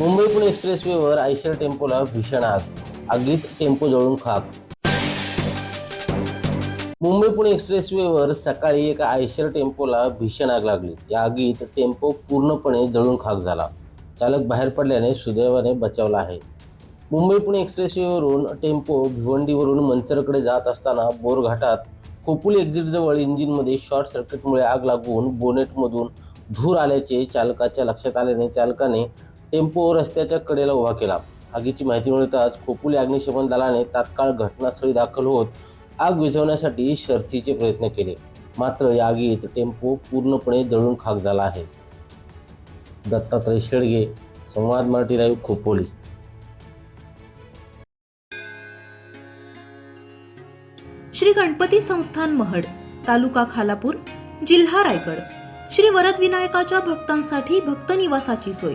मुंबई पुणे एक्सप्रेसवेवर आयशर टेम्पोला भीषण आग. आगीत टेम्पो जळून खाक. मुंबई पुणे एक्सप्रेसवेवर सकाळी एका आयशर टेम्पोला भीषण आग लागली. या आगीत टेम्पो पूर्णपणे जळून खाक झाला. चालक बाहेर पडल्याने सुदैवाने बचावला आहे. मुंबई पुणे एक्सप्रेसवेवरून टेम्पो भिवंडीवरून मंचरकडे जात असताना बोरघाटात खोपुली एक्झिटजवळ इंजिनमध्ये शॉर्ट सर्किटमुळे आग लागून बोनेटमधून धूर आल्याचे चालकाच्या लक्षात आल्याने चालकाने टेम्पो रस्त्याच्या कडेला उभा केला. आगीची माहिती मिळताच खोपोली अग्निशमन दलाने तात्काळ घटनास्थळी दाखल होत आग विझवण्यासाठी शर्थीचे प्रयत्न केले. मात्र या आगीत टेम्पो पूर्णपणे जळून खाक झाला आहे. दत्तात्रय शेडगे संवाद मराठी लाईव्ह खोपोली. श्री गणपती संस्थान महड तालुका खालापूर जिल्हा रायगड. श्री वरदविनायकाच्या भक्तांसाठी भक्त निवासाची सोय.